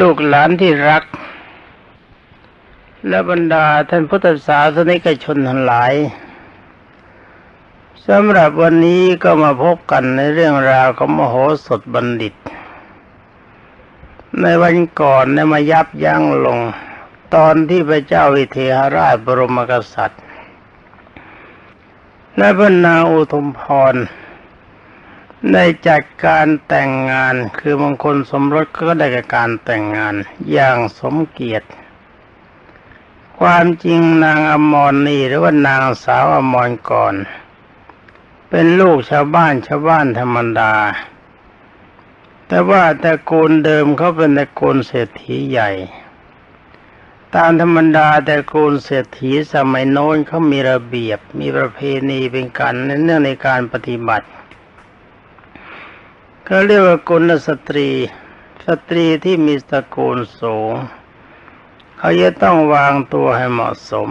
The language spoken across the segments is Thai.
ลูกหลานที่รัก และบรรดาท่านพุทธศาสนิกชนทั้งหลายสำหรับวันนี้ก็มาพบกันในเรื่องราวของมโหสถบัณฑิต ในวันก่อนได้มายับยั้งลง ตอนที่พระเจ้าวิเทหราชบรมกษัตริย์ และพระนางอุทุมพร ได้จัดการแต่งงานคือมงคลสมรสก็ได้กับการแต่งงานอย่างสมเกียรติ ความจริงนางอมรนี่หรือว่านางสาวอมรก่อน เป็นลูกชาวบ้านชาวบ้านธรรมดา แต่ว่าตระกูลเดิมเขาเป็นตระกูลเศรษฐีใหญ่ ตามธรรมดาตระกูลเศรษฐีสมัยโน้นเขามีระเบียบมีประเพณีเป็นการเนื่องในการปฏิบัติ เขาเรียกว่ากุลสตรี สตรีที่มีตระกูลสูง เขาจะต้องวางตัวให้เหมาะสม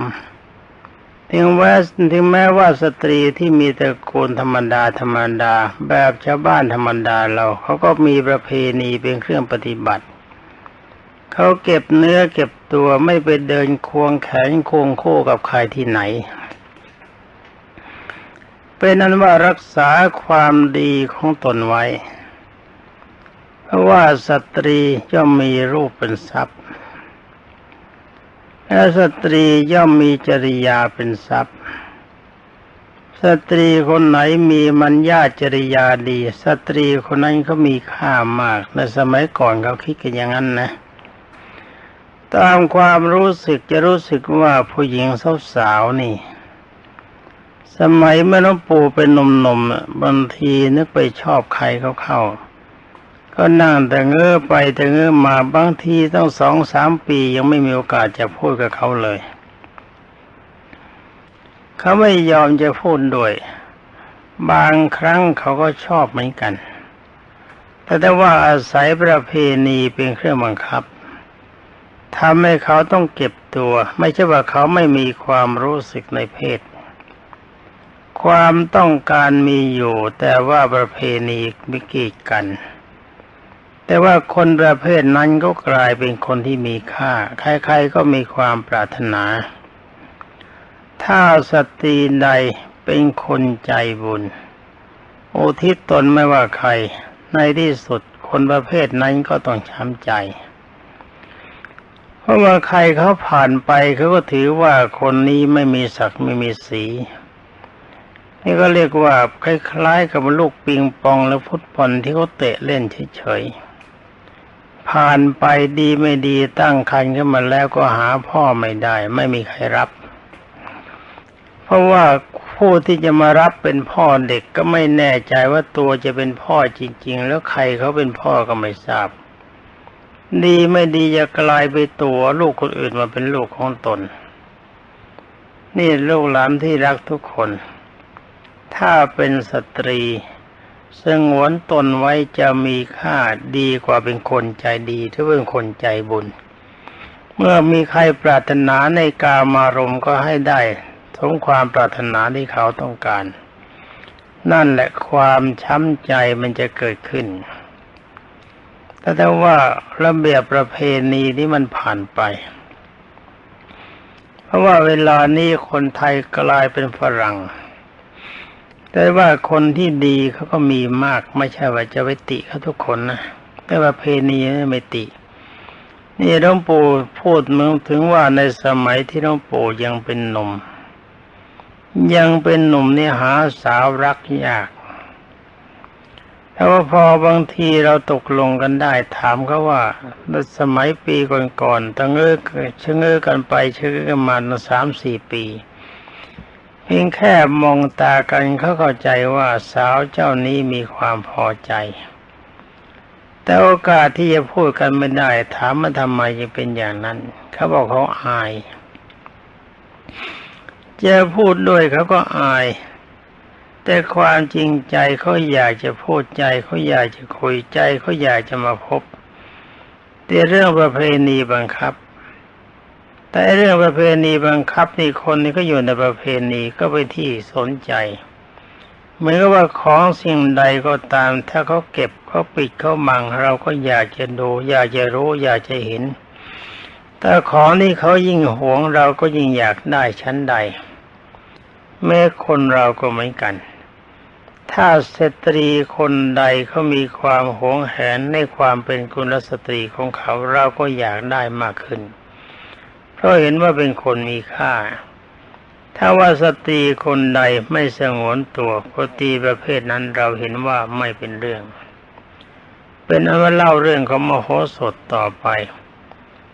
ถึงแม้ถึงแม้ว่าสตรีที่มีตระกูลธรรมดาธรรมดา แบบชาวบ้านธรรมดาเรา เขาก็มีประเพณีเป็นเครื่องปฏิบัติ เขาเก็บเนื้อเก็บตัวไม่ไปเดินควงแขนควงโค้กับใครที่ไหนเป็นนั้นว่ารักษาความดีของตนไว้ เพราะว่าสตรีย่อมมีรูปเป็นทรัพย์ และสตรีย่อมมีจริยาเป็นทรัพย์ สตรีคนไหนมีมัญญาจริยาดี สตรีคนนั้นเขามีค่ามาก ในสมัยก่อนเขาคิดกันอย่างนั้นนะตามความรู้สึกจะรู้สึกว่าผู้หญิงสาวๆนี่ สมัยแม่น้องปู่เป็นหนุ่มๆบางทีนึกไปชอบใครเขาเข้า ก็นั่งแต่เงื้อไปแต่เงื้อมาบางทีต้องสองสามปียังไม่มีโอกาสจะพูดกับเขาเลย เขาไม่ยอมจะพูดด้วย บางครั้งเขาก็ชอบเหมือนกัน แต่ถ้าว่าอาศัยประเพณีเป็นเครื่องบังคับทำให้เขาต้องเก็บตัว ไม่ใช่ว่าเขาไม่มีความรู้สึกในเพศ ความต้องการมีอยู่ แต่ว่าประเพณีมิกีดกัน แต่ว่าคนประเภทนั้นก็กลายเป็นคนที่มีค่า ใครๆก็มีความปรารถนา ถ้าสตรีใดเป็นคนใจบุญอุทิศตนไม่ว่าใคร ในที่สุดคนประเภทนั้นก็ต้องช้ำใจเพราะว่าใครเขาผ่านไปเขาก็ถือว่าคนนี้ไม่มีศักดิ์ไม่มีสี นี่ก็เรียกว่าคล้ายๆกับลูกปิงปองหรือฟุตบอลที่เขาเตะเล่นเฉยๆ ผ่านไปดีไม่ดีตั้งคันขึ้นมาแล้วก็หาพ่อไม่ได้ ไม่มีใครรับ เพราะว่าผู้ที่จะมารับเป็นพ่อเด็กก็ไม่แน่ใจว่าตัวจะเป็นพ่อจริง ๆ แล้วใครเขาเป็นพ่อก็ไม่ทราบ ดีไม่ดีจะกลายไปตัวลูกคนอื่นมาเป็นลูกของตน นี่ลูกหลานที่รักทุกคน ถ้าเป็นสตรี สงวนตนไว้จะมีค่าดีกว่าเป็นคนใจดีถ้าเป็นคนใจบุญ เมื่อมีใครปรารถนาในกามารมณ์ก็ให้ได้สมความปรารถนาที่เขาต้องการ นั่นแหละความช้ำใจมันจะเกิดขึ้นแต่ถ้าว่าระเบียบประเพณีนี้มันผ่านไป เพราะว่าเวลานี้คนไทยกลายเป็นฝรั่ง แต่ว่าคนที่ดีเขาก็มีมากไม่ใช่ว่าจะไปติเขาทุกคนนะแต่ว่าเพณีไม่ติ นี่หลวงปู่พูดมึงถึงว่าในสมัยที่หลวงปู่ยังเป็นหนุ่ม ยังเป็นหนุ่มนี่หาสาวรักยากแต่ว่าพอบางทีเราตกลงกันได้ถามเขาว่าในสมัยปีก่อนๆตั้งเอ้ชะเง้อกันไปชะเง้อกันมาสามสี่ปี พียงแค่มองตากันเขาเข้าใจว่าสาวเจ้านี้มีความพอใจ แต่โอกาสที่จะพูดกันไม่ได้ ถามมาทำไมจะเป็นอย่างนั้น เขาบอกเขาอายจะพูดด้วยเขาก็อาย แต่ความจริงใจเขาอยากจะพูดใจเขาอยากจะคุยใจเขาอยากจะมาพบ แต่เรื่องประเพณีบังคับ แต่เรื่องประเพณีบังคับนี่คนนี่ก็อยู่ในประเพณีก็ไปที่สนใจเหมือนกับว่าของสิ่งใดก็ตาม ถ้าเขาเก็บเขาปิดเขามัง เราก็อยากจะดู อยากจะรู้ อยากจะเห็น แต่ของนี่เขายิ่งหวงเราก็ยิ่งอยากได้ชั้นใด แม้คนเราก็เหมือนกัน ถ้าสตรีคนใดเขามีความหวงแหนในความเป็นกุลสตรีของเขาเราก็อยากได้มากขึ้น เพราะเห็นว่าเป็นคนมีค่า ถ้าว่าสตรีคนใดไม่สงวนตัวปกติประเภทนั้นเราเห็นว่าไม่เป็นเรื่อง เป็นอามาเล่าเรื่องของมโหสถต่อไป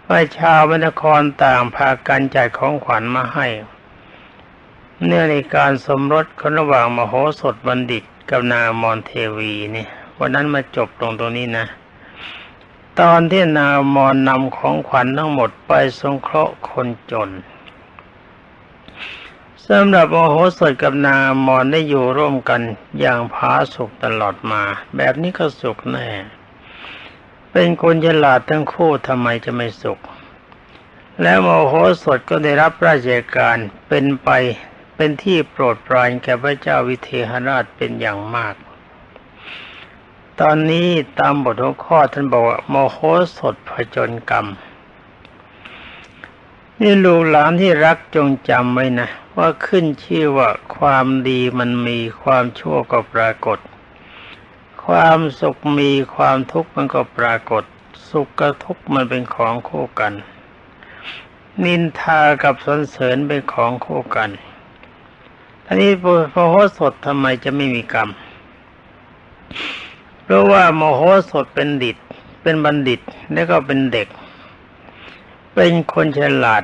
ว่าชาวมนครต่างพากันจ่ายของขวัญมาให้ เนื่องในการสมรสคนระหว่างมโหสถบัณฑิตกับนางมอนเทวีนี่วันนั้นมาจบตรงตรงนี้นะ ตอนที่นามอนนำของขวัญทั้งหมดไปสงเคราะห์คนจนสำหรับมโหสถกับนางมอนได้อยู่ร่วมกันอย่างผาสุกตลอดมา แบบนี้ก็สุขแน่ เป็นคนฉลาดทั้งคู่ทำไมจะไม่สุข แล้วมโหสถก็ได้รับราชการเป็นไปเป็นที่โปรดปรานแก่พระเจ้าวิเทหราชเป็นอย่างมาก ตอนนี้ตามบทหัวข้อท่านบอกว่าโมโหสถผจญกรรม นี่ลูกหลานที่รักจงจำไว้นะ ว่าขึ้นชื่อว่าความดีมันมีความชั่วก็ปรากฏ ความสุขมีความทุกข์มันก็ปรากฏ สุขกับทุกข์มันเป็นของคู่กัน นินทากับสรรเสริญเป็นของคู่กันอันนี้พระโหสถทำไมจะไม่มีกรรม เพราะว่าโมโหสถเป็นดิต เป็นบัณฑิตแล้วก็เป็นเด็ก เป็นคนฉลาด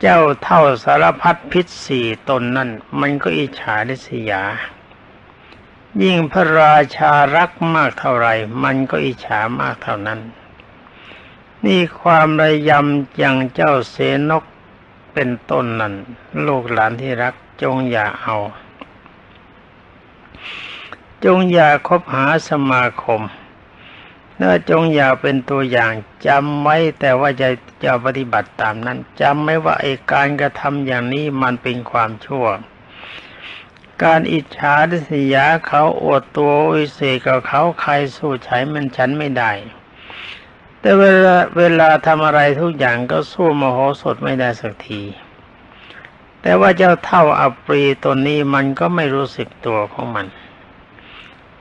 เจ้าเท่าสารพัดพิษสี่ตนนั่น มันก็อิจฉาดิษยา ยิ่งพระราชารักมากเท่าไรมันก็อิจฉามากเท่านั้น นี่ความระยำอย่างเจ้าเสนกเป็นต้นนั้น ลูกหลานที่รักจงอย่าเอา จงอย่าคบหาสมาคมน่าจงอย่าเป็นตัวอย่างจำไว้แต่ว่าจะจะปฏิบัติตามนั้นจำไม่ว่าไอ้การกระทำอย่างนี้มันเป็นความชั่ว การอิจฉาดิษยาเขาอวดตัววิเศษกับเขาใครสู้ใช้มันฉันไม่ได้ แต่เวลาเวลาทำอะไรทุกอย่างก็สู้มโหสถไม่ได้สักทีแต่ว่าเจ้าเท่าอัปรีตนนี้มันก็ไม่รู้สึกตัวของมัน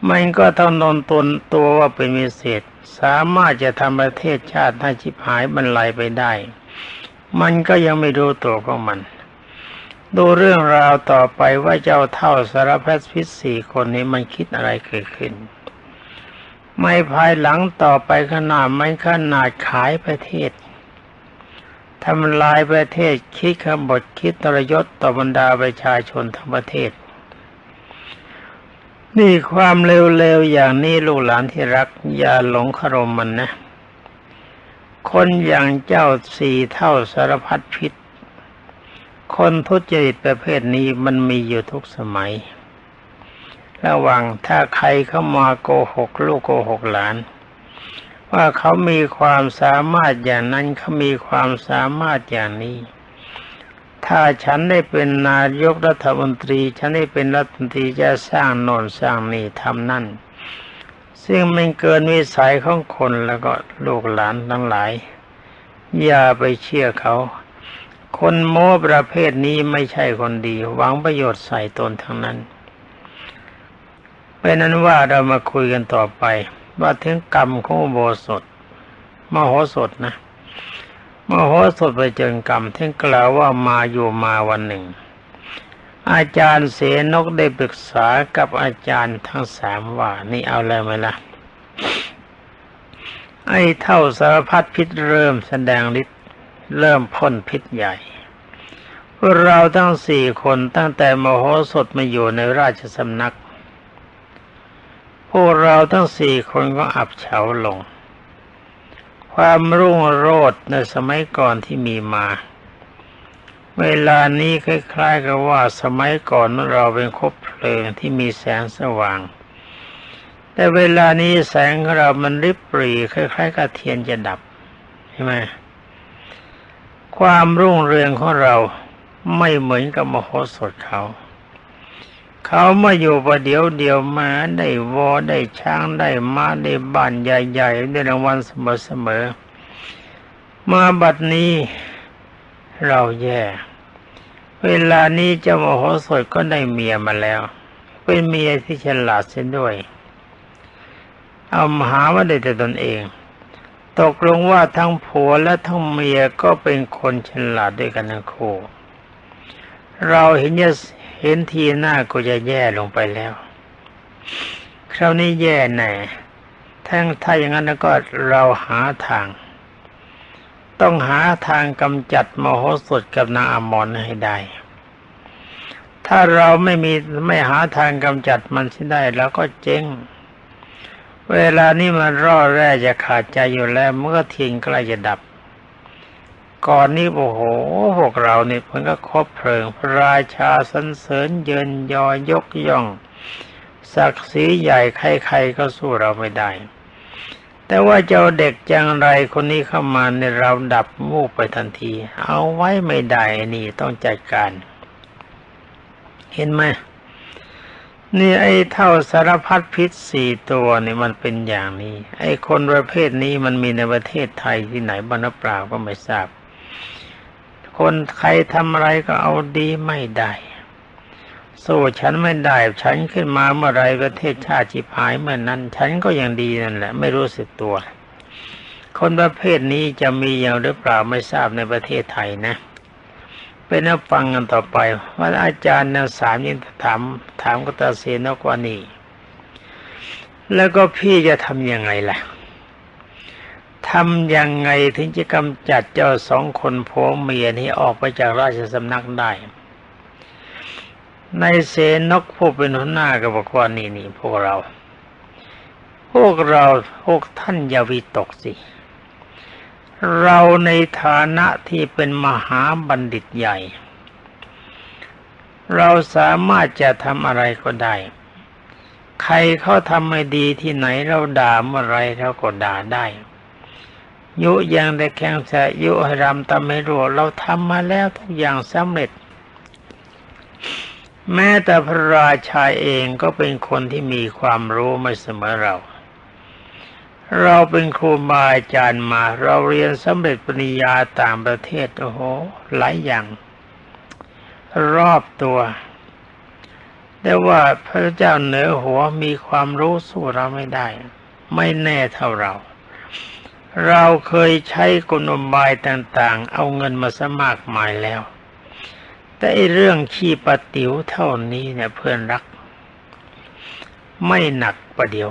มันก็ต้อนนตนตัวว่าเป็นมีเศษ สามารถจะทำประเทศชาติให้ชิบหายบรรลัยไปได้ มันก็ยังไม่รู้ตัวของมัน ดูเรื่องราวต่อไปว่าเจ้าเท่าสารพัดพิษสี่คนนี้มันคิดอะไรเกิดขึ้น ไม่ภายหลังต่อไปขนาดไม่ขนาดขายประเทศทำลายประเทศคิดขบฏคิดตรยศต่อบรรดาประชาชนทั้งประเทศ นี่ความเร็วๆอย่างนี้ลูกหลานที่รัก อย่าหลงคารมมันนะ คนอย่างเจ้าสี่เท่าสารพัดพิษ คนทุจริตประเภทนี้มันมีอยู่ทุกสมัย ระวังถ้าใครเข้ามาโกหกลูกโกหกหลาน ว่าเขามีความสามารถอย่างนั้นเขามีความสามารถอย่างนี้ ถ้าฉันได้เป็นนายกรัฐมนตรี ฉันได้เป็นรัฐมนตรีจะสร้างโน่นสร้างนี่ทำนั่น ซึ่งมันเกินวิสัยของคนแล้วก็ลูกหลานทั้งหลาย อย่าไปเชื่อเขา คนโม้ประเภทนี้ไม่ใช่คนดี หวังประโยชน์ใส่ตนทั้งนั้นเป็นนั้นว่าเรามาคุยกันต่อไป ว่าถึงกรรมของโบสถมโหสถนะ มโหสถไปเจอกรรมท่านกล่าวว่ามาอยู่มาวันหนึ่ง อาจารย์เสนกได้ปรึกษากับอาจารย์ทั้งสามว่า นี่เอาอะไรไหมล่ะไอ้เท่าสารพัดพิษเริ่มแสดงฤทธิ์เริ่มพ่นพิษใหญ่พวกเราทั้งสี่คนตั้งแต่มโหสถมาอยู่ในราชสำนัก พวกเราทั้งสี่คนก็อับเฉาลง ความรุ่งโรจน์ในสมัยก่อนที่มีมา เวลานี้คล้ายๆกับว่าสมัยก่อนเราเป็นคบเพลิงที่มีแสงสว่าง แต่เวลานี้แสงของเรามันริบปรีคล้ายๆกับเทียนจะดับใช่ไหมความรุ่งเรืองของเราไม่เหมือนกับมโหสถเขา เขามาอยู่ประเดี๋ยวเดียวมาได้วอได้ช้างได้ม้าได้บ้านใหญ่ๆได้รางวัลเสมอๆมาบัดนี้เราแย่ เวลานี้เจ้ามโหสถก็ได้เมียมาแล้ว เป็นเมียที่ฉลาดเสียด้วย เอามาหาว่าได้แต่ตนเอง ตกลงว่าทั้งผัวและทั้งเมียก็เป็นคนฉลาดด้วยกันทั้งคู่เราเห็นจะ เห็นทีหน้าก็จะแย่ลงไปแล้ว คราวนี้แย่แน่ทั้งถ้าอย่างนั้นแล้วก็เราหาทาง ต้องหาทางกำจัดมโหสถกับนางอมรให้ได้ ถ้าเราไม่มีไม่หาทางกำจัดมันเสียได้แล้วก็เจ๊ง เวลานี้มันร่อแร่จะขาดใจอยู่แล้วเมื่อเทียนใกล้จะดับ ก่อนนี้โอ้โห พวกเราเนี่ยเพิ่งก็คบเพลิง พระราชาสรรเสริญเยินยอยกย่อง ศักดิ์ศรีใหญ่ใครๆก็สู้เราไม่ได้ แต่ว่าเจ้าเด็กจังไรคนนี้เข้ามาในเราดับมูกไปทันที เอาไว้ไม่ได้นี่ต้องจัดการ เห็นไหมนี่ไอ้เท่าสารพัดพิษสี่ตัวนี่มันเป็นอย่างนี้ ไอ้คนประเภทนี้มันมีในประเทศไทยที่ไหนบ้างหรือเปล่าก็ไม่ทราบ คนใครทำอะไรก็เอาดีไม่ได้ สู้ฉันไม่ได้ ฉันขึ้นมาเมื่อไรประเทศชาติจิบหายเมื่อนนั้น ฉันก็ยังดีนั่นแหละ ไม่รู้สึกตัว คนประเภทนี้จะมีอย่างหรือเปล่าไม่ทราบในประเทศไทยนะ เป็นนักฟังกันต่อไปว่าอาจารย์แนวสามยิ่งถามถามกตาเสนกว่านี่แล้วก็พี่จะทำยังไงล่ะ ทำยังไงถึงจะกำจัดเจ้าสองคนผัวเมียนี้ออกไปจากราชสำนักได้ ในเสนกผู้เป็นหัวหน้าก็บอกว่านี่นี่พวกเรา พวกเราพวกท่านอย่าวิตกสิ เราในฐานะที่เป็นมหาบัณฑิตใหญ่ เราสามารถจะทำอะไรก็ได้ ใครเขาทำไม่ดีที่ไหนเราด่าเมื่อไรเราก็ด่าได้ ยุยังได้แข่งแสยุให้รำตำให้รัวเราทำมาแล้วทุกอย่างสำเร็จ แม้แต่พระราชาเองก็เป็นคนที่มีความรู้ไม่เสมอเรา เราเป็นครูบาอาจารย์มา เราเรียนสำเร็จปริญญาต่างประเทศโอ้โหหลายอย่าง รอบตัวแต่ว่าพระเจ้าเหนือหัวมีความรู้สู้เราไม่ได้ ไม่แน่เท่าเรา เราเคยใช้กลอุบายต่างๆ เอาเงินมาสมากมายแล้ว แต่เรื่องขี้ปะติ๋วเท่านี้เนี่ยเพื่อนรัก ไม่หนักประเดี๋ยว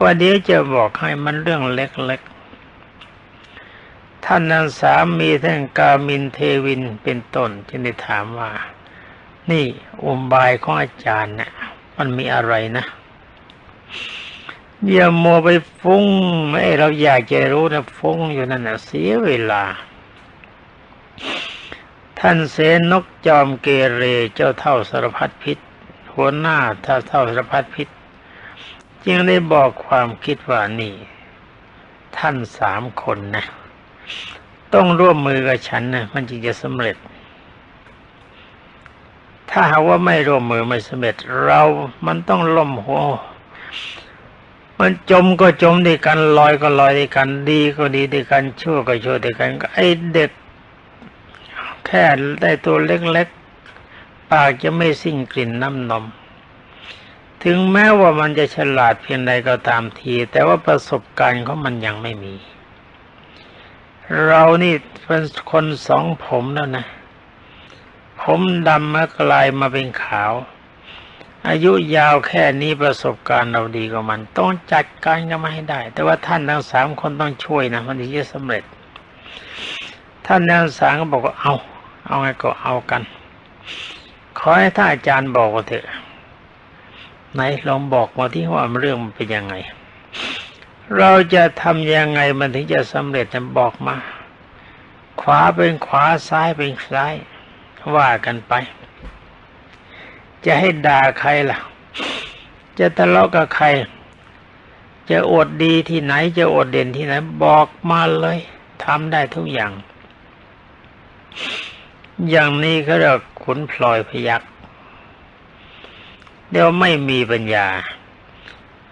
ว่าเดี๋ยวจะบอกให้มันเรื่องเล็กๆ ท่านนางสามีท่านกามินเทวินเป็นต้นจึงได้ถามว่า นี่อุบายของอาจารย์เนี่ยมันมีอะไรนะ อย่ามัวไปฟุ้งไม่เราอยากจะรู้นะฟุ้งอยู่นั่นนะเสียเวลา ท่านเสนกจอมเกเรเจ้าเท่าสารพัดพิษหัวหน้าท่าเท่าสารพัดพิษจึงได้บอกความคิดว่านี่ ท่านสามคนนะ ต้องร่วมมือกับฉันนะมันจึงจะสำเร็จ ถ้าหากว่าไม่ร่วมมือไม่สำเร็จ เรามันต้องล่มหัว มันจมก็จมด้วยกันลอยก็ลอยด้วยกัน ดีก็ดีด้วยกันชั่วก็ชั่วด้วยกันไอ้เด็ก แค่ได้ตัวเล็กๆปากจะไม่สิ้นกลิ่นน้ำนม ถึงแม้ว่ามันจะฉลาดเพียงใดก็ตามที แต่ว่าประสบการณ์ของมันยังไม่มี เรานี่เป็นคนสองผมแล้วนะ ผมดำมากลายมาเป็นขาว อายุยาวแค่นี้ประสบการณ์เราดีกว่ามัน ต้องจัดการกันมาให้ได้ แต่ว่าท่านทั้งสามคนต้องช่วยนะมันถึงจะสำเร็จ ท่านทั้งสามก็บอกว่าเอา เอาไงก็เอากัน ขอให้ท่านอาจารย์บอกเถอะไหนลองบอกมาที่ว่าเรื่องมันเป็นยังไง เราจะทำยังไงมันถึงจะสำเร็จจะบอกมา ขวาเป็นขวาซ้ายเป็นซ้ายว่ากันไป จะให้ด่าใครล่ะ จะทะเลาะกับใคร จะอดดีที่ไหนจะอดเด่นที่ไหน บอกมาเลยทำได้ทุกอย่าง อย่างนี้เขาเรียกขุนพลอยพยักเดี๋ยวไม่มีปัญญา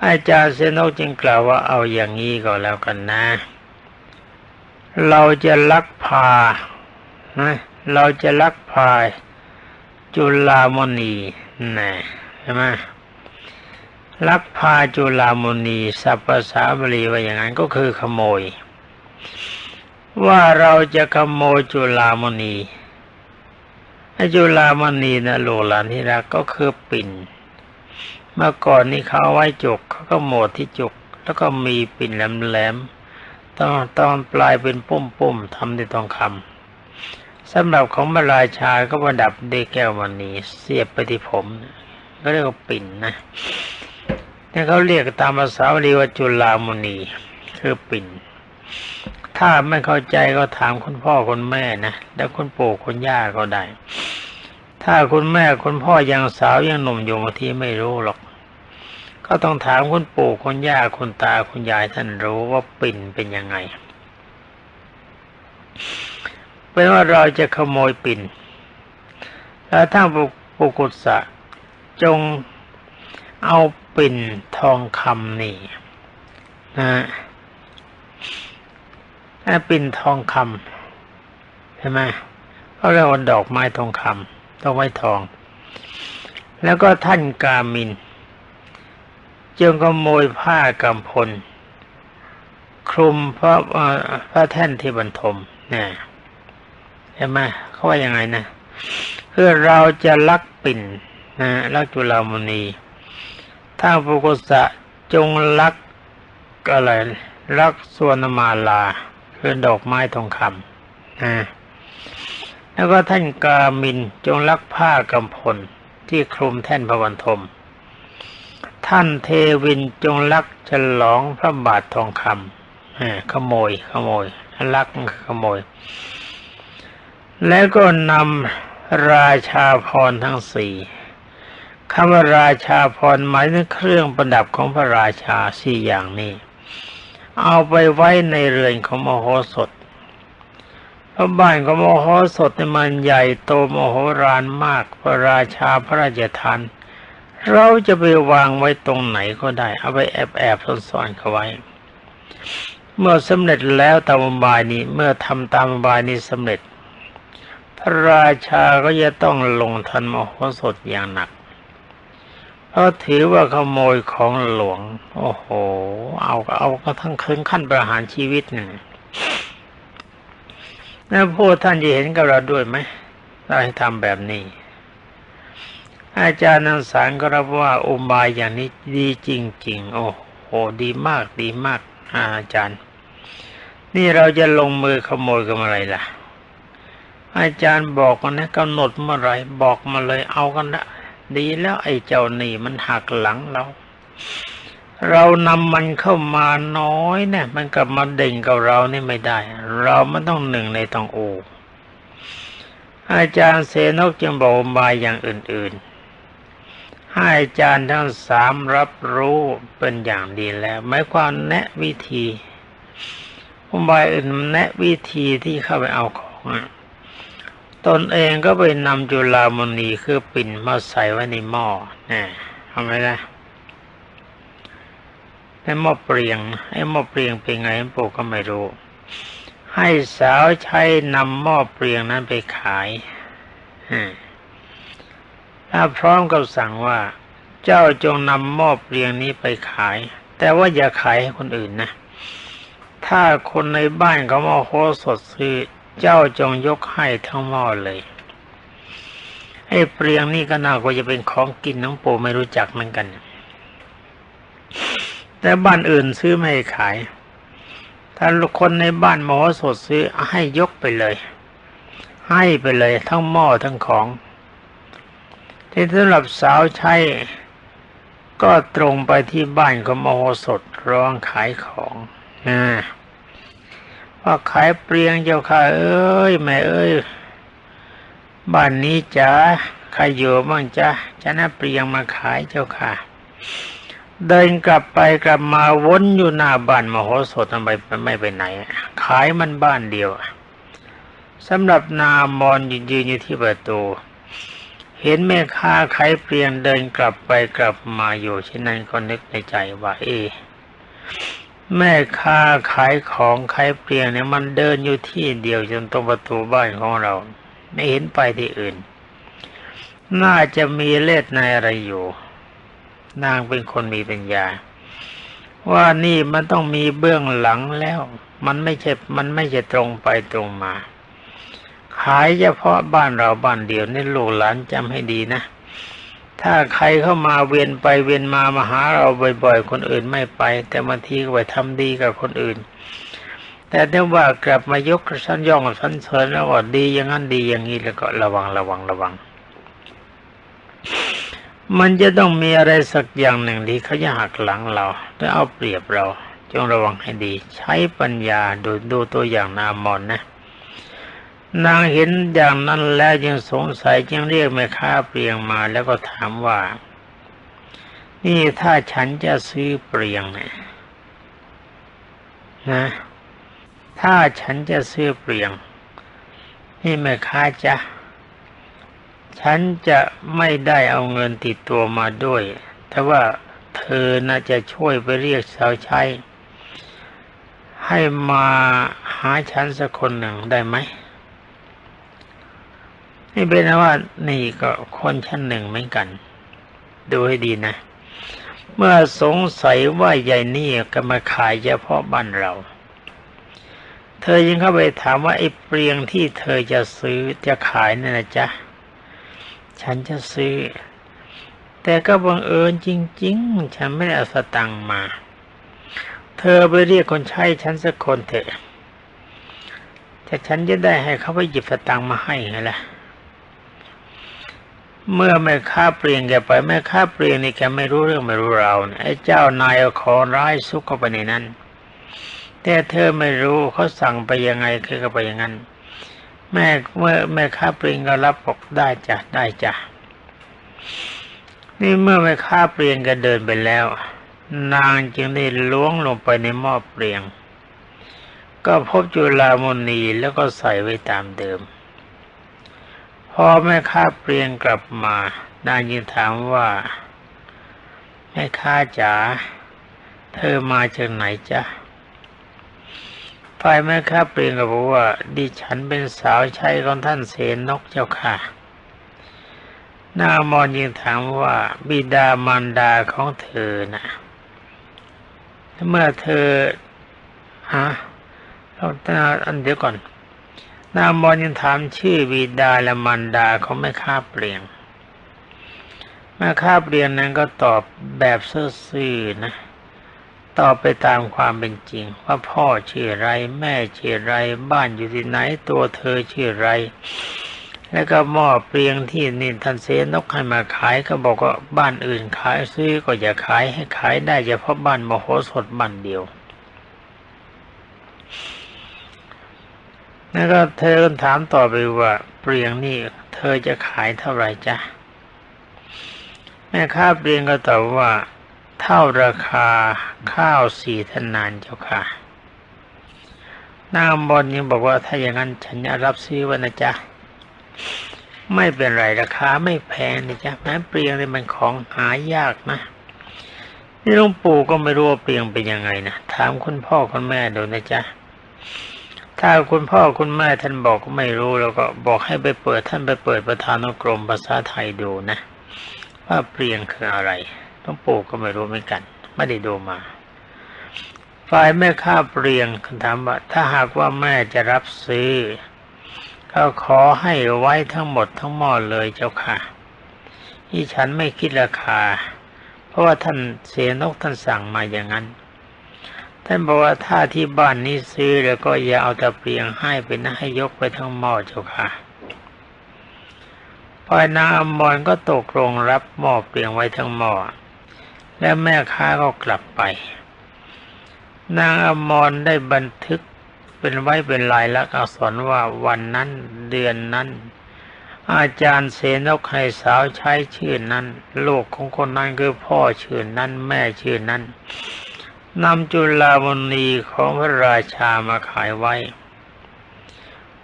อาจารย์เซโนจึงกล่าวว่าเอาอย่างนี้ก็แล้วกันนะ เราจะลักพานะเราจะลักพา จุลามณีนะใช่ไหมลักพาจุลามณีสัพภาษาบาลีว่าอย่างนั้นก็คือขโมย ว่าเราจะขโมยจุลามณีไอจุลามณีนะโลลานที่รักก็คือปิ่น เมื่อก่อนนี่เขาไว้จุกเขาก็โหมดที่จุก แล้วก็มีปิ่นแหลมๆตอนตอนปลายเป็นปุ่มๆทำด้วยทองคำ สำหรับของพรราชาก็ประดับด้วยแก้วมณีเสียบไปที่ผมก็เรียกว่าปิ่นนะนี่เขาเรียกตามภาษาบาลีว่าจุลามณีคือปิ่น ถ้าไม่เข้าใจก็ถามคุณพ่อคุณแม่นะแล้วคุณปู่คุณย่าก็ได้ ถ้าคุณแม่คุณพ่อยังสาวยังหนุ่มอยู่บางทีไม่รู้หรอก ก็ต้องถามคุณปู่คุณย่าคุณตาคุณยายท่านรู้ว่าปิ่นเป็นยังไง เป็นว่าเราจะขโมยปิ่นแล้วถ้าปุกุสะจงเอาปิ่นทองคำนี่นะถ้าปิ่นทองคำใช่ไหมเขาเรียกว่าดอกไม้ทองคำดอกไม้ทอง แล้วก็ท่านกามินจงขโมยผ้ากำพล คลุมพระพระแท่นที่บรรทมเนี่ย เห็นไหมเขาว่ายังไงนะคือเราจะลักปิ่นนะลักจุลามณีถ้าปุกุสะจงลักอะไรลักสวนมาลาคือดอกไม้ทองคำนะแล้วก็ท่านกามินจงลักผ้ากำพลที่คลุมแท่นพระวันทม ท่านเทวินจงลักฉลองพระบาททองคำขโมยขโมยลักขโมย แล้วก็นำราชาพรทั้งสี่คำว่าราชาพรหมายถึงเครื่องประดับของพระราชาสี่อย่างนี้ เอาไปไว้ในเรือนของมโหสถพระบ้านของมโหสถมันใหญ่โตมโหฬารมากพระราชาพระราชทานเราจะไปวางไว้ตรงไหนก็ได้ เอาไปแอบแอบซ่อนๆเขาไว้ เมื่อสำเร็จแล้วตามบายนี้ เมื่อทำตามบายนี้สำเร็จ ระราชาก็จะต้องลงทันมโหสถอย่างหนัก เพราะถือว่าขโมยของหลวง โอ้โห เอาก็เอาก็ทั้งคืนขั้นประหารชีวิตเนี่ยแล้วพวกท่านจะเห็นกับเราด้วยไหมเราให้ทำแบบนี้ อาจารย์นันสารก็รับว่าอุบายอย่างนี้ดีจริง ๆ โอ้โห ดีมากดีมากอาอาจารย์ นี่เราจะลงมือขโมยกันอะไรล่ะ อาจารย์บอกกันนะกำหนดเมื่อไรบอกมาเลยเอากันละดีแล้วไอ้เจ้าหนี่มันหักหลังเรา เรานำมันเข้ามาน้อยเนี่ย มันกลับมาเด่งกับเรานี่ไม่ได้ เรามันต้องหนึ่งในต้องโอ อาจารย์เสนกจึงบอกบายอย่างอื่น ๆ ให้อาจารย์ทั้งสามรับรู้เป็นอย่างดีแล้วหมายความแนะวิธีอุบายอื่นแนะวิธีที่เข้าไปเอาของอะ ตนเองก็ไปนำจุลามณีคือปิ่นมาใส่ไว้ในหม้อนี่ทำไมล่ะในหม้อเปลียงไอ้หม้อเปลียงเป็นไงปู่ก็ไม่รู้ ให้สาวใช้นำหม้อเปลียงนั้นไปขายถ้าพร้อมกับสั่งว่า เจ้าจงนำหม้อเปลียงนี้ไปขาย แต่ว่าอย่าขายให้คนอื่นนะ ถ้าคนในบ้านเขามาโคสดซื้อ เจ้าจงยกให้ทั้งหม้อเลยไอ้เปลียงนี่ก็น่าก็จะเป็นของกินน้องปู่ไม่รู้จักเหมือนกัน แต่บ้านอื่นซื้อไม่ให้ขาย ถ้าคนในบ้านหมอสดซื้อให้ยกไปเลย ให้ไปเลยทั้งหม้อทั้งของ ที่สำหรับสาวใช้ก็ตรงไปที่บ้านของมโหสถร้องขายของนะ ว่าขายเปลียงเจ้าค่ะเอ้ยแม่เอ้ยบ้านนี้จ๋าใครอยู่บ้างจ๊ะจะน่าเปลียงมาขายเจ้าค่ะ เดินกลับไปกลับมาวนอยู่หน้าบ้านมโหสถทำไมไม่ไปไหน ขายมันบ้านเดียวสำหรับนามอนยืนยืนอยู่ที่ประตู เห็นแม่ค้าขายเปลี่ยนเดินกลับไปกลับมาอยู่เช่นนั้นก็นึกในใจว่า เอ แม่ค้าขายของขายเปลี่ยนเนี่ยมันเดินอยู่ที่เดียวจนตรงประตูบ้านของเรา ไม่เห็นไปที่อื่น น่าจะมีเล็ดในอะไรอยู่ นางเป็นคนมีปัญญา ว่านี่มันต้องมีเบื้องหลังแล้ว มันไม่ใช่มันไม่ใช่ตรงไปตรงมา ขายเฉพาะบ้านเราบ้านเดียวนี่ลูกหลานจำให้ดีนะ ถ้าใครเข้ามาเวียนไปเวียนมามาหาเราบ่อย ๆ คนอื่นไม่ไป แต่บางทีก็ไปทำดีกับคนอื่น แต่ถ้าว่ากลับมายกชั้นย่องชั้นเสริญแล้วว่าดีอย่างนั้นดีอย่างนี้แล้วก็ระวังระวังระวัง มันจะต้องมีอะไรสักอย่างหนึ่งที่เขาจะหักหลังเราและเอาเปรียบเรา จงระวังให้ดี ใช้ปัญญาดูดูตัวอย่างนามอนนะ นางเห็นอย่างนั้นแล้วยังสงสัยจึงเรียกแม่ค้าเปลียงมาแล้วก็ถามว่า นี่ถ้าฉันจะซื้อเปลียงเนี่ยนะ ถ้าฉันจะซื้อเปลียง นี่แม่ค้าจะฉันจะไม่ได้เอาเงินติดตัวมาด้วย แต่ว่าเธอน่าจะช่วยไปเรียกสาวใช้ให้มาหาฉันสักคนหนึ่งได้ไหม นี่เป็นว่านี่ก็คนชั้นหนึ่งเหมือนกัน ดูให้ดีนะ เมื่อสงสัยว่าใหญ่นี่ก็มาขายเฉพาะบ้านเรา เธอยังเข้าไปถามว่าไอ้เปลียงที่เธอจะซื้อจะขายนั่นนะจ๊ะ ฉันจะซื้อ แต่ก็บังเอิญจริง ๆ ฉันไม่ได้เอาสตังค์มา เธอไปเรียกคนใช้ฉันสักคนเถอะแต่ฉันจะได้ให้เขาไปหยิบสตังค์มาให้ไงล่ะ เมื่อแม่ค้าเปลี่ยนแกไปแม่ค้าเปลี่ยนนี่แกไม่รู้เรื่องไม่รู้ราวไอ้เจ้านายเอาของร้ายซุกเข้าไปในนั้น แต่เธอไม่รู้เขาสั่งไปยังไงคือก็ไปอย่างนั้น แม่เมื่อแม่ค้าเปลี่ยนก็รับบอกได้จ้ะได้จ้ะนี่เมื่อแม่ค้าเปลี่ยนก็เดินไปแล้ว นางจึงได้ล้วงลงไปในหม้อเปลี่ยงก็พบจุลามณีแล้วก็ใส่ไว้ตามเดิม อแม่ค้าเปลี่ยนกลับมานางยิงถามว่า แม่ค้าจ๋าเธอมาจากไหนจ๊ะฝ่ายแม่ค้าเปลี่ยนก็บอกว่า ดิฉันเป็นสาวใช้ของท่านเสนนกเจ้าค่ะนางมอนยิงถามว่า บิดามารดาของเธอนะเมื่อเธอฮะเราอันเดี๋ยวก่อน นางมอนยังถามชื่อบิดาและมารดาเของแม่ค้าเปลี่ยนแม่ค้าเปลี่ยนนั้นก็ตอบแบบซื่อๆนะ ตอบไปตามความเป็นจริง ว่าพ่อชื่อไร แม่ชื่อไร บ้านอยู่ที่ไหนตัวเธอชื่อไร แล้วก็หม้อเปลี่ยงที่นี่ท่านเสนกให้มาขายก็บอกว่าบ้านอื่นขายซื้อก็อย่าขายให้ขายได้เฉพาะบ้านมโหสถบ้านเดียว แล้วก็เธอก็ถามต่อไปว่าเปลียงนี่เธอจะขายเท่าไหร่จ๊ะแม่ค้าเปลียงก็ตอบว่า เท่าราคาข้าวสี่ทนานเจ้าค่ะนางบอลยังบอกว่าถ้าอย่างนั้นฉันจะรับซื้อวันนะจ๊ะไม่เป็นไรราคาไม่แพงนะจ๊ะแม้เปลียงนี่มันของหายากนะนี่หลวงปู่ก็ไม่รู้ว่าเปลียงเป็นยังไงนะถามคุณพ่อคุณแม่ดูนะจ๊ะ ถ้าคุณพ่อคุณแม่ท่านบอกก็ไม่รู้แล้วก็บอกให้ไปเปิดท่านไปเปิดประธานกรมภาษาไทยดูนะ ว่าเปลี่ยงคืออะไรหลวงปู่ก็ไม่รู้เหมือนกัน ไม่ได้ดูมา ฝ่ายแม่ค้าเปลี่ยงคำถามว่า ถ้าหากว่าแม่จะรับซื้อ ก็ขอให้ไว้ทั้งหมดทั้งหมดเลยเจ้าค่ะที่ฉันไม่คิดราคา เพราะว่าท่านเสนกท่านสั่งมาอย่างนั้น ท่านบอกว่าถ้าที่บ้านนี้ซื้อแล้วก็อย่าเอาตะเปียงให้ไปนะให้ยกไปทั้งหม้อเจ้าค่ะพอนางอมรก็ตกลงรับหม้อเปลียงไว้ทั้งหม้อและแม่ค้าก็กลับไป นางอมรได้บันทึกเป็นไว้เป็นลายลักษณ์อักษรว่าวันนั้นเดือนนั้น อาจารย์เสนกให้สาวใช้ชื่อนั้นลูกของคนนั้นคือพ่อชื่อนั้น แม่ชื่อนั้น นำจุลามณีของพระราชามาขายไว้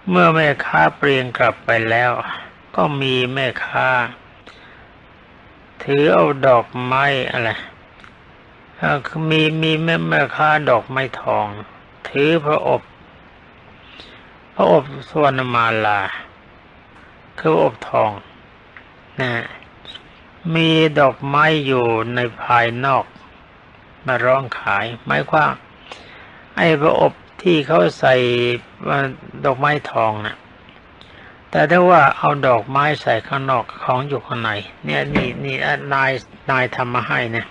เมื่อแม่ค้าเปลี่ยนกลับไปแล้ว ก็มีแม่ค้า ถือเอาดอกไม้อะไรคือมีมีแม่แม่ค้าดอกไม้ทอง ถือพระอบ พระอบสวรรณมาลา คืออบทองนะมีดอกไม้อยู่ในภายนอก มาร้องขายไม้กว้างไอ้ระอบที่เขาใส่ดอกไม้ทองนะ่ะ แต่ถ้าว่าเอาดอกไม้ใส่ข้างนอกของอยู่ข้างในเนี่ยนี่นี่นายนายทำมาให้นี่ย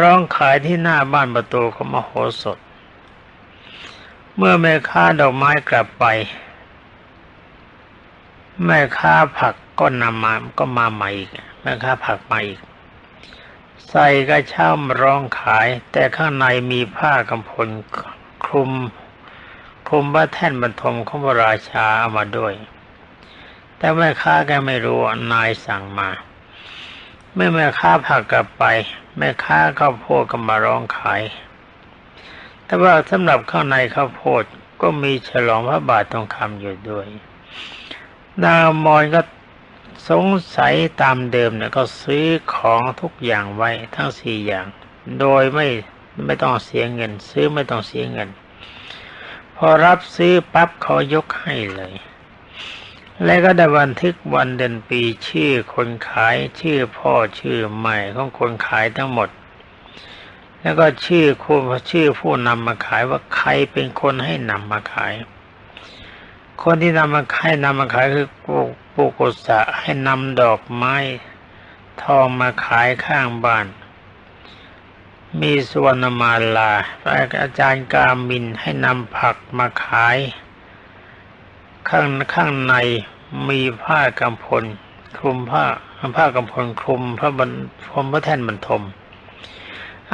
ร้องขายที่หน้าบ้านประตูของมโหสถ เมื่อแม่ค้าดอกไม้กลับไป แม่ค้าผักก็นำมาก็มาใหม่อีกแม่ค้าผักมาอีก ใส่กระเช้ามาร้องขาย แต่ข้างในมีผ้ากำพลคลุมคลุมว่าแท่นบรรทมของพระราชาเอามาด้วย แต่แม่ค้าแกไม่รู้นายสั่งมา เมื่อแม่ค้าผักกลับไป แม่ค้าข้าวโพดก็มาร้องขาย แต่ว่าสำหรับข้างในข้าวโพดก็มีฉลองพระบาททองคำอยู่ด้วย นางอมรก็ สงสัยตามเดิมเนี่ยก็ซื้อของทุกอย่างไว้ทั้งสี่อย่าง โดยไม่ไม่ต้องเสียเงิน ซื้อไม่ต้องเสียเงิน พอรับซื้อปั๊บเขายกให้เลย และก็ได้บันทึกวันเดือนปีชื่อคนขายชื่อพ่อชื่อใหม่ของคนขายทั้งหมด แล้วก็ชื่อคู่ชื่อผู้นำมาขายว่าใครเป็นคนให้นำมาขาย คนที่นำมาให้นำมาขายคือ ปุกุสะให้นำดอกไม้ ทองมาขายข้างบ้าน มีสวรรณมาลาอาจารย์กามินให้นำผักมาขาย ข้างข้างในมีผ้ากำพลคลุมผ้าผ้ากำพลคลุมพระบรรพรมพระแท่นบรรทม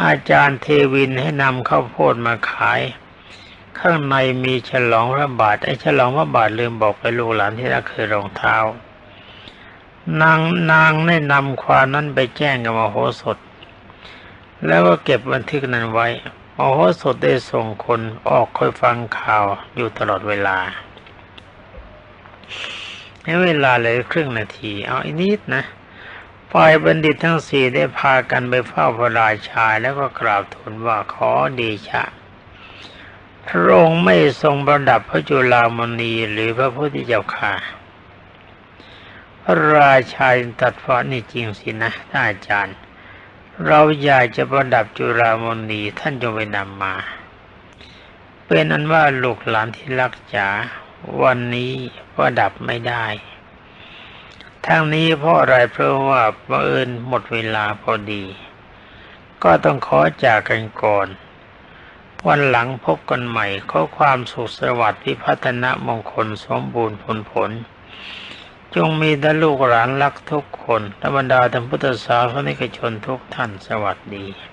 อาจารย์เทวินให้นำข้าวโพดมาขาย ข้างในมีฉลองพระบาทไอ้ฉลองพระบาทลืมบอกไปลูกหลานที่นั่นคือรองเท้า นางนางได้นำความนั้นไปแจ้งกับมโหสถ แล้วก็เก็บบันทึกนั้นไว้มโหสถได้ส่งคนออกคอยฟังข่าวอยู่ตลอดเวลาให้เวลาเลยครึ่งนาที เอาอีกนิดนะฝ่ายบัณฑิตทั้งสี่ได้พากันไปเฝ้าพระราชาแล้วก็กราบทูลว่าขอเดชะ พระองค์ไม่ทรงประดับพระจุลามณีหรือพระพุทธเจ้าค่ะพระราชาตัดว่านี่จริงสินะท่านอาจารย์ เราอยากจะประดับจุลามณีท่านจงไปนำมา เป็นอันว่าลูกหลานที่รักจ๋าวันนี้ประดับไม่ได้ทั้งนี้เพราะอะไรเพราะว่าบังเอิญหมดเวลาพอดี ก็ต้องขอจากกันก่อน วันหลังพบกันใหม่ขอความสุขสวัสดิ์ที่พัฒนามงคลสมบูรณ์ผลผล จงมีแต่ลูกหลานรักทุกคนธรรมดาธรรมพุทธศาสนิกชนทุกท่านสวัสดี